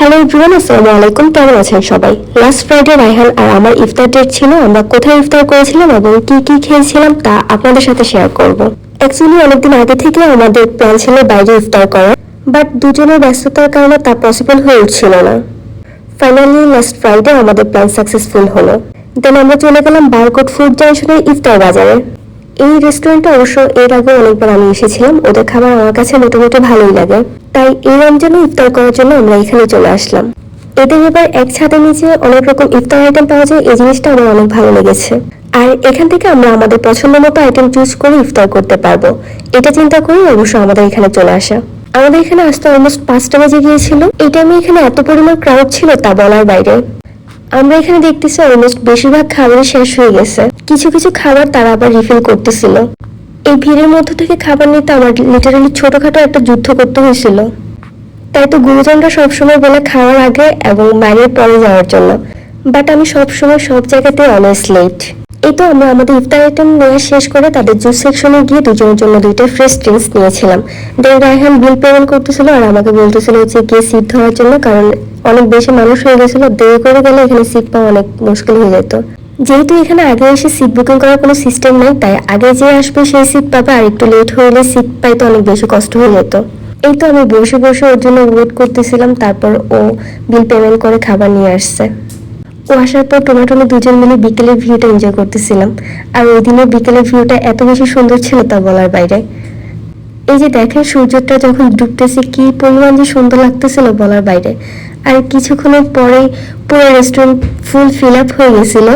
Hello everyone আসসালামু আলাইকুম কেমন আছেন সবাই? লাস্ট ফ্রাইডে রাইহান আর আমার ইফতার ডেট ছিল, আমরা কোথায় ইফতার করেছিলাম এবং কি কি খেয়েছিলাম তা আপনাদের সাথে শেয়ার করব। অ্যাকচুয়ালি অনেকদিন আগে থেকে আমাদের প্ল্যান ছিল বাইরে ইফতার করার বাট দুজনের ব্যস্ততার কারণে তা পসিবল হয়ে উঠছিল না। ফাইনালি লাস্ট ফ্রাইডে আমাদের প্ল্যান সাকসেসফুল হলো। দেন আমরা চলে গেলাম বারকোট ফুড জাংশনের ইফতার বাজারে। এই রেস্টুরেন্টে অবশ্য এর আগে অনেকবার আমি এসেছিলাম। ওদের খাবার আমার কাছে মোটামুটি ভালোই লাগে। তাই এই রমজানে ইফতার করার জন্য আমরা এখানে চলে আসলাম। এদের এবার এক ছাদের নিচে অনেক রকম ইফতার আইটেম পাওয়া যায়। এই জিনিসটা আমার অনেক ভালো লেগেছে। আর এখান থেকে আমরা আমাদের পছন্দ মতো আইটেম চুজ করে ইফতার করতে পারব। এটা চিন্তা করেই অবশ্য আমাদের এখানে চলে আসা। আমাদের এখানে আসতে অলমোস্ট পাঁচটা বাজে গিয়েছিল। এই টাইমে এখানে এত পরিমাণ ক্রাউড ছিল তা বলার বাইরে। আমরা এখানে দেখতেছি অলমোস্ট বেশিরভাগ খাবার শেষ হয়ে গেছে। কিছু কিছু খাবার তারা আবার রিফিল করতেছিল। এই ভিড়ের মধ্য থেকে খাবার নিতে আমার লিটারালি ছোটখাটো একটা যুদ্ধ করতে হয়েছিল। তাই তো গুরুজনরা সবসময় বলে খাওয়ার আগে এবং বাইরের পরে যাওয়ার জন্য। বাট আমি সবসময় সব জায়গাতে অলওয়েজ লেট এই তো আমরা আমাদের ইফতার আইটেম নেওয়া শেষ করে তাদের জুস সেকশনে গিয়ে দুজনের জন্য দুইটা ফ্রেশ ড্রিঙ্কস নিয়েছিলাম। দেন রায়হান বিল পেমেন্ট করতেছিল আর আমাকে বলতেছিল হচ্ছে গিয়ে সিট ধরার জন্য, কারণ অনেক বেশি মানুষ হয়ে গেছিল, দেরি করে গেলে এখানে সিট পাওয়া অনেক মুশকিল হয়ে যেত। যেহেতু এখানে আগে এসে সিট বুকিং করার কোনো সিস্টেম নেই, তাই আগে যে আসবে সেই সিট পাবে, আর একটু লেট হলে সিট পাইতে অনেক বেশি কষ্ট হয়ে যেত। এই তো আমি বসে বসে ওর জন্য ওয়েট করতেছিলাম, তারপর ও বিল পেমেন্ট করে খাবার নিয়ে আসছে। ও আসার পর টোমাটোমি দুজন মিলে বিকেলের ভিউটা এনজয় করতেছিলাম। আর ওই দিনের বিকেলের ভিউটা এত বেশি সুন্দর ছিল তা বলার বাইরে। এই যে দেখেন, সূর্যটা যখন ডুবতেছে, কি পরিমাণ যে সুন্দর লাগতেছিল বলার বাইরে। আর কিছুক্ষণের পরে পুরো রেস্টুরেন্ট ফুল ফিল আপ হয়ে গেছিল।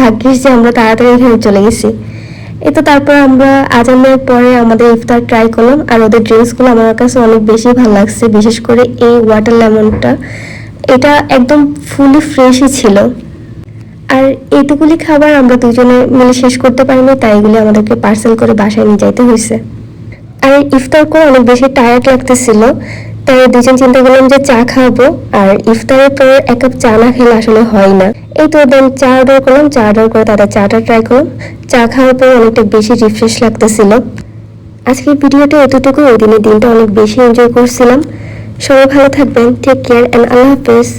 ভাগ্যিস যে আমরা তাড়াতাড়ি এখানে চলে গেছি। এ তো তারপর আমরা আজানের পরে আমাদের ইফতার ট্রাই করলাম। আর ওদের ড্রিঙ্কসগুলো আমার কাছে অনেক বেশি ভালো লাগছে, বিশেষ করে এই ওয়াটার লেমনটা এটা একদম ফুলি ফ্রেশই ছিল। আর এইটুকুলি খাবার আমরা দুজনে মিলে শেষ করতে পারিনি, তাই এগুলি আমাদেরকে পার্সেল করে বাসায় নিয়ে যাইতে হয়েছে আর ইফতার করে অনেক বেশি টায়ার্ড লাগতেছিল, তাই দুজন চিন্তা করলাম যে চা খাব, আর ইফতারের পর এক কাপ চা না খেলে আসলে হয় না। এই তো দেন চা অর্ডার করলাম, চা অর্ডার করে তাদের চাটা ট্রাই করলাম। চা খাওয়ার পর অনেকটা বেশি রিফ্রেশ লাগতেছিল। আজকের ভিডিওটা এতটুকু ওই দিনের দিনটা অনেক বেশি এনজয় করছিলাম। সবাই ভালো থাকবেন টেক কেয়ার অ্যান্ড আল্লাহ হাফেজ